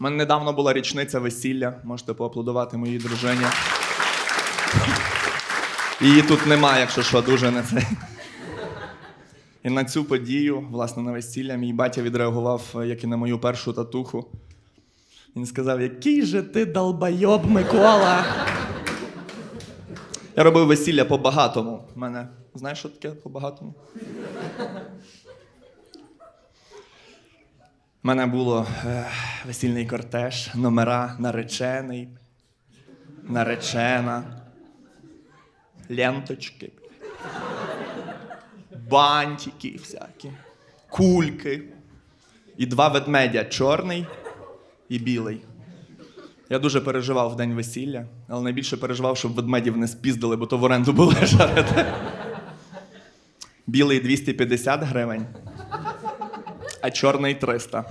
У мене недавно була річниця весілля. Можете поаплодувати моїй дружині. Її тут немає, якщо що, дуже не це. І на цю подію, власне, на весілля, мій батя відреагував, е, як і на мою першу татуху. Він сказав: який же ти долбойоб, Микола. Я робив весілля по-багатому. У мене, знаєш, що таке по-багатому? У мене було е, весільний кортеж, номера наречений, наречена, ленточки, бантики всякі, кульки. І два ведмедя чорний і білий. Я дуже переживав в день весілля, але найбільше переживав, щоб ведмедів не спіздили, бо то в оренду було жарити. Білий 250 гривень, а чорний 300.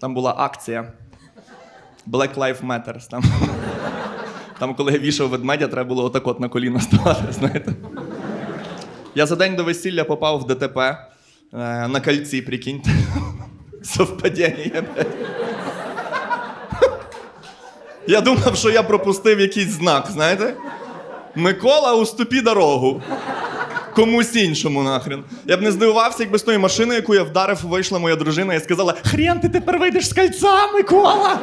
Там була акція. Black Lives Matters. Там, там коли я вішав ведмедя, треба було отак от на коліно ставати, знаєте. Я за день до весілля попав в ДТП е, на кольці, прикиньте. Совпадіння. Я думав, що я пропустив якийсь знак, знаєте? Микола, уступі дорогу. Комусь іншому нахрен. Я б не здивувався, якби з тої машини, яку я вдарив, вийшла моя дружина і сказала: Хрен, ти тепер вийдеш з кольця, Микола!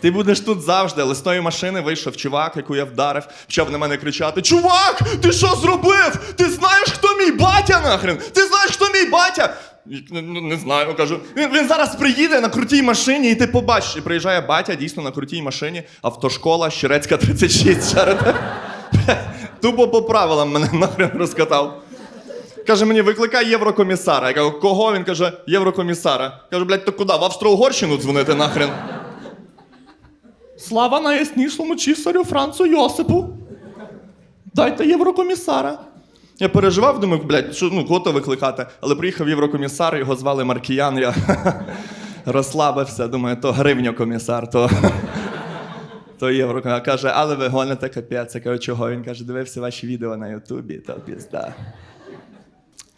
Ти будеш тут завжди, але з тої машини вийшов чувак, яку я вдарив, почав на мене кричати: Чувак, ти що зробив? Ти знаєш, хто мій батя нахрен? Ти знаєш, хто мій батя? І, Ну, не знаю, кажу. Він, він зараз приїде на крутій машині, і ти побачиш. І приїжджає батя дійсно на крутій машині, автошкола Щерецька 36. Шарите? Тупо по правилам мене нахрен розкатав. Каже мені, викликай єврокомісара. Я кажу, кого? Він каже, єврокомісара. Кажу, блядь, то куди? В Австро-Угорщину дзвонити нахрен. Слава найяснішому чисарю Францу Йосипу. Дайте єврокомісара. Я переживав, думаю, блядь, що, ну, кого то викликати. Але приїхав єврокомісар, його звали Маркіян. Я розслабився, думаю, то гривньокомісар, то. То єврокомісар. Каже, але ви гоните капець. Я кажу, чого? Він каже, дивився ваші відео на Ютубі, то пізда.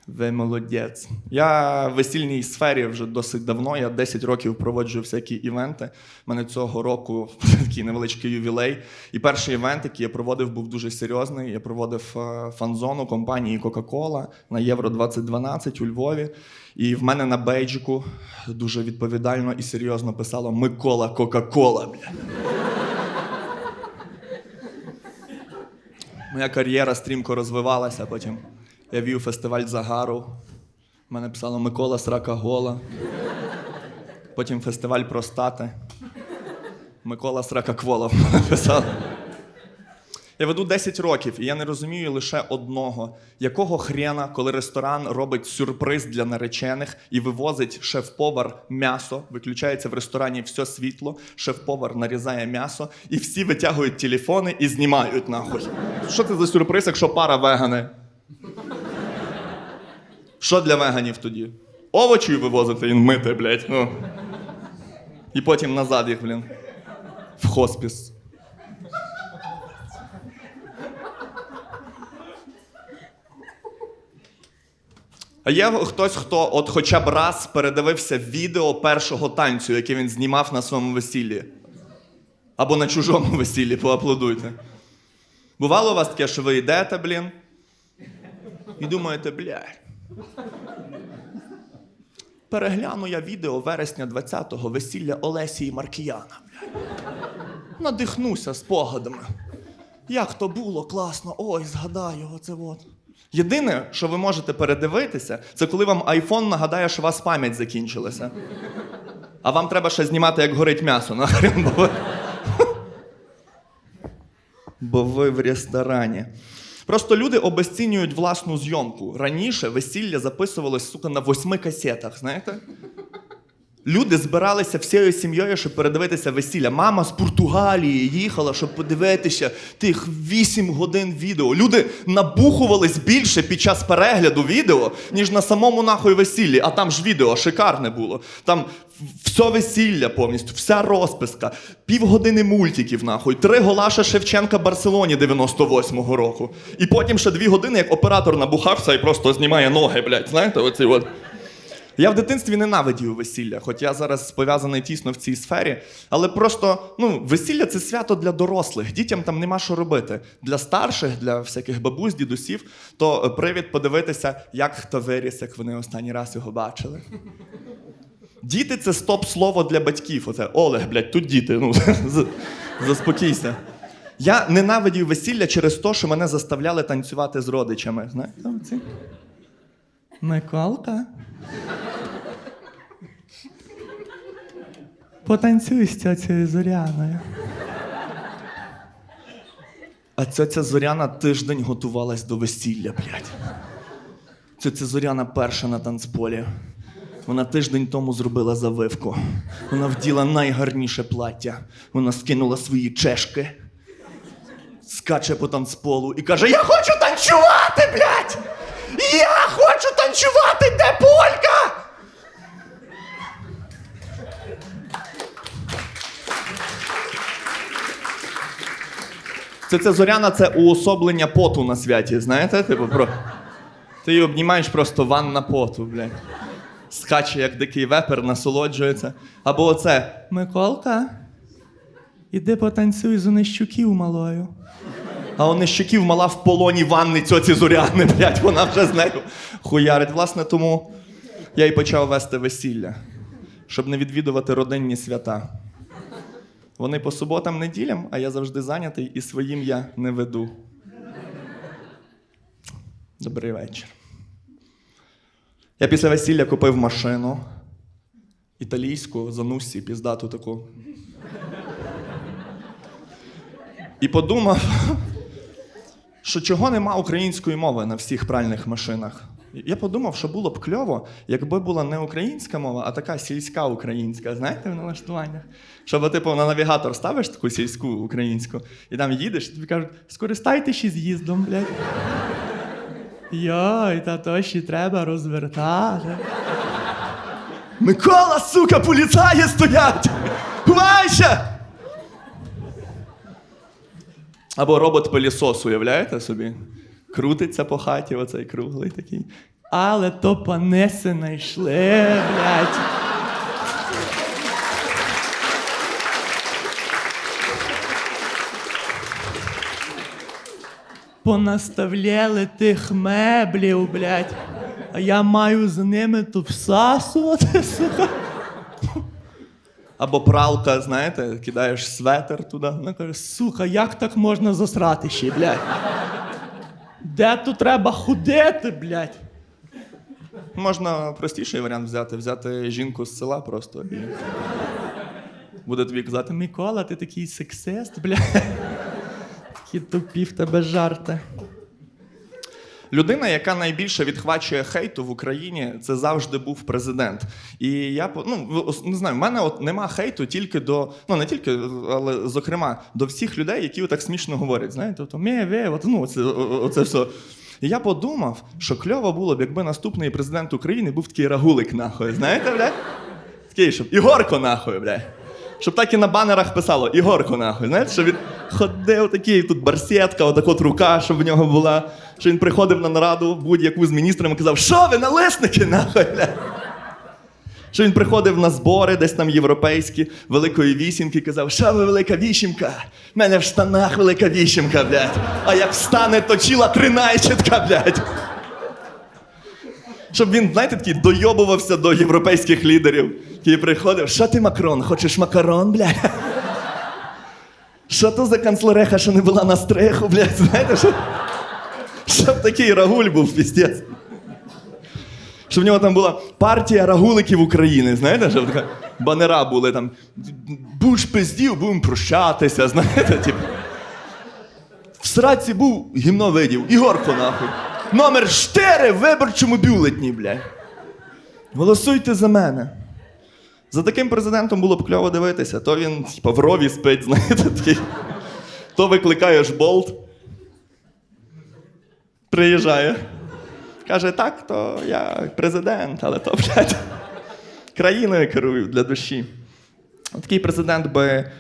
Ви молодець. Я в весільній сфері вже досить давно. Я 10 років проводжу всякі івенти. У мене цього року такий невеличкий ювілей. І перший івент, який я проводив, був дуже серйозний. Я проводив е, фан-зону компанії Coca-Cola на Євро 2012 у Львові. І в мене на бейджику дуже відповідально і серйозно писало Микола Кока-Кола. бля. Моя кар'єра стрімко розвивалася потім. Я вів фестиваль загару. Мене писало Микола Срака Гола. Потім фестиваль простати. Микола Срака Квола писав. Я веду 10 років, і я не розумію лише одного: якого хрена, коли ресторан робить сюрприз для наречених і вивозить шеф-повар м'ясо, виключається в ресторані все світло, шеф-повар нарізає м'ясо, і всі витягують телефони і знімають нахуй. Що це за сюрприз, якщо пара вегани? Що для веганів тоді? Овочі вивозити і мити, блядь. Ну. І потім назад їх, блін. В хоспіс. А є хтось, хто от хоча б раз передивився відео першого танцю, яке він знімав на своєму весіллі. Або на чужому весіллі, поаплодуйте. Бувало у вас таке, що ви йдете, блін, і думаєте, блядь. Перегляну я відео вересня 20-го весілля Олесі і Маркіяна. блядь. Надихнуся спогадами. Як то було класно, ой, згадаю, оце от. Єдине, що ви можете передивитися, це коли вам айфон нагадає, що у вас пам'ять закінчилася. А вам треба ще знімати, як горить м'ясо, на бо бо ви в ресторані. Просто люди обесцінюють власну зйомку. Раніше весілля записувалось, сука, на восьми касетах, знаєте? Люди збиралися всією сім'єю, щоб передивитися весілля. Мама з Португалії їхала, щоб подивитися тих 8 годин відео. Люди набухувались більше під час перегляду відео, ніж на самому нахуй весіллі. А там ж відео шикарне було. Там все весілля повністю, вся розписка, півгодини мультиків, нахуй, три голаша Шевченка Барселоні 98-го року. І потім ще дві години, як оператор набухався і просто знімає ноги, блядь, знаєте, оці от. Я в дитинстві ненавидів весілля, хоч я зараз пов'язаний тісно в цій сфері. Але просто ну, весілля це свято для дорослих. Дітям там нема що робити. Для старших, для всяких бабусь, дідусів, то е, привід подивитися, як хто виріс, як вони останній раз його бачили. Діти це стоп-слово для батьків. Оце Олег, блядь, тут діти. Ну, заспокійся. Я ненавидів весілля через те, що мене заставляли танцювати з родичами. Знаєте? Миколка. Потанцюй з цьоцею Зоряною. А цьоця Зоряна тиждень готувалась до весілля, блядь. Цьоця Зоряна перша на танцполі. Вона тиждень тому зробила завивку. Вона вділа найгарніше плаття. Вона скинула свої чешки, скаче по танцполу і каже: Я хочу танцювати, блядь! Я хочу танцювати, де полька! Це, це зоряна це уособлення поту на святі, знаєте? Типу, про... Ти її обнімаєш просто ванна поту, блядь. Скаче, як дикий вепер, насолоджується. Або оце. Миколка, іди потанцюй з Онищуків малою. А Онищуків мала в полоні ванни цьоці зоряни, блядь, вона вже з нею хуярить. Власне, тому я й почав вести весілля, щоб не відвідувати родинні свята. Вони по суботам, неділям, а я завжди зайнятий і своїм я не веду. Добрий вечір. Я після весілля купив машину. Італійську, зануссі, піздату таку. І подумав, що чого нема української мови на всіх пральних машинах. Я подумав, що було б кльово, якби була не українська мова, а така сільська українська, знаєте, в налаштуваннях. Щоб, типу, на навігатор ставиш таку сільську українську, і там їдеш, і тобі кажуть, скористайтеся з'їздом, блядь. Йой, та то ще треба розвертати. Микола, сука, поліцаї стоять! Ховайся! Або робот-пилісос, уявляєте собі? Крутиться по хаті, оцей круглий такий. Але то панеси знайшли, блядь. Понаставляли тих меблів, блядь. А я маю з ними то всасувати, сука. Або пралка, знаєте, кидаєш светер туди. Вона каже, сука, як так можна засрати ще, блядь? Де тут треба ходити, блядь? Можна простіший варіант взяти, взяти жінку з села просто і. Буде тобі казати, Микола, ти такий сексист, блядь. Такі тупі в тебе жарти. Людина, яка найбільше відхвачує хейту в Україні, це завжди був президент. І я ну, не знаю, в мене от нема хейту тільки до, ну не тільки, але зокрема до всіх людей, які так смішно говорять. Знаєте, тобто, мє, ве, от, ну, оце, оце все. І я подумав, що кльово було б, якби наступний президент України був такий рагулик, нахуй. Знаєте, блядь? Такий, щоб Ігорко, нахуй, блядь. Щоб так і на банерах писало Ігорко, нахуй. Знаєте, щоб він ходив такий, тут барсетка, отак от рука, щоб в нього була. Що він приходив на нараду будь-яку з міністрами і казав, що ви налисники, нахуй. Що він приходив на збори, десь там європейські, великої вісімки, казав, що ви велика вісімка? В мене в штанах велика вісімка, блядь. А як встане, то чіла тринайчатка, блядь. Щоб він, знаєте, такий дойобувався до європейських лідерів, який приходив, що ти Макрон, хочеш макарон, блядь? Що то за канцлереха, що не була на стреху, блядь, знаєте, що? Щоб такий рагуль був, піздець. Щоб в нього там була партія рагуликів України, знаєте, щоб така банера були там. Буш пиздів, будемо прощатися, знаєте, типу. В сраці був гімно видів. Ігорко, нахуй. Номер 4 в виборчому бюлетні, блядь. Голосуйте за мене. За таким президентом було б кльово дивитися. То він типа, в рові спить, знаєте, такий. То викликаєш болт. Приїжджає. Каже, так, то я президент, але то, блядь, країною керую для душі. Такий президент би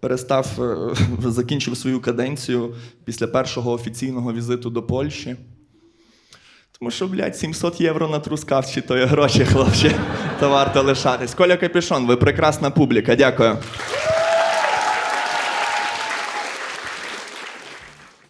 перестав, е, закінчив свою каденцію після першого офіційного візиту до Польщі. Тому що, блядь, 700 євро на трускавці, то є гроші, хлопці. То варто лишатись. Коля Капішон, ви прекрасна публіка. Дякую.